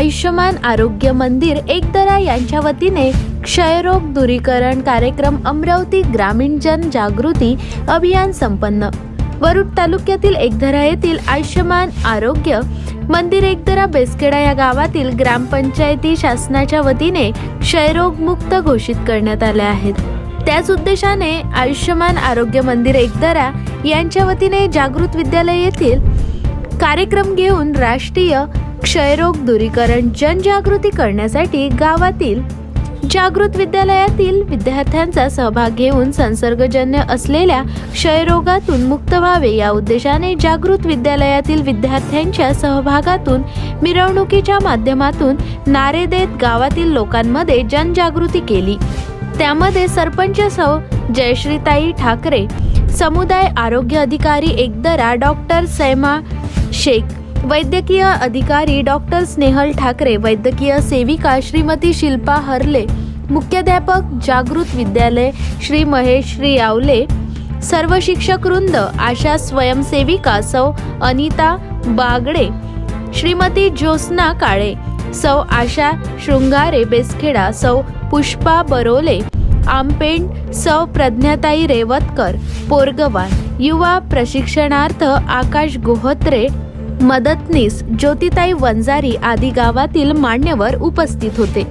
आयुष्यमान आरोग्य मंदिर एकदरा यांच्या वतीने क्षयरोग दूरीकरण कार्यक्रम अमरावती ग्रामीण जन जागृती अभियान संपन्न. वरुड तालुक्यातील एकदरा येथील आयुष्यमान आरोग्य मंदिर एकदरा बेसखेडा या गावातील ग्रामपंचायती शासनाच्या वतीने क्षयरोग मुक्त घोषित करण्यात आले आहेत. त्याच उद्देशाने आयुष्यमान आरोग्य मंदिर एकदरा यांच्या वतीने जागृत विद्यालय येथील कार्यक्रम घेऊन राष्ट्रीय क्षयरोग दूरीकरण जनजागृती करण्यासाठी गावातील जागृत विद्यालयातील विद्यार्थ्यांचा सहभाग घेऊन संसर्गजन्य असलेल्या क्षयरोगातून मुक्त व्हावे या उद्देशाने जागृत विद्यालयातील विद्यार्थ्यांच्या सहभागातून मिरवणुकीच्या माध्यमातून नारे देत गावातील लोकांमध्ये जनजागृती केली. त्यामध्ये सरपंच सौ. जयश्रीताई ठाकरे समुदाय आरोग्य अधिकारी एकदरा डॉक्टर सैमा शेख वैद्यकीय अधिकारी डॉक्टर स्नेहल ठाकरे वैद्यकीय सेविका श्रीमती शिल्पा हरले मुख्याध्यापक जागृत विद्यालय श्री महेश श्री आवले सर्व शिक्षक वृंद आशा स्वयंसेविका सौ अनिता बागडे श्रीमती ज्योत्स्ना काळे सौ आशा शृंगारे बेसखेडा सौ पुष्पा बरोले आमपेंड सौ प्रज्ञाताई रेवतकर पोरगवान युवा प्रशिक्षणार्थ आकाश गोहत्रे मदतनीस ज्योतिताई वंजारी आदी गावातील मान्यवर उपस्थित होते.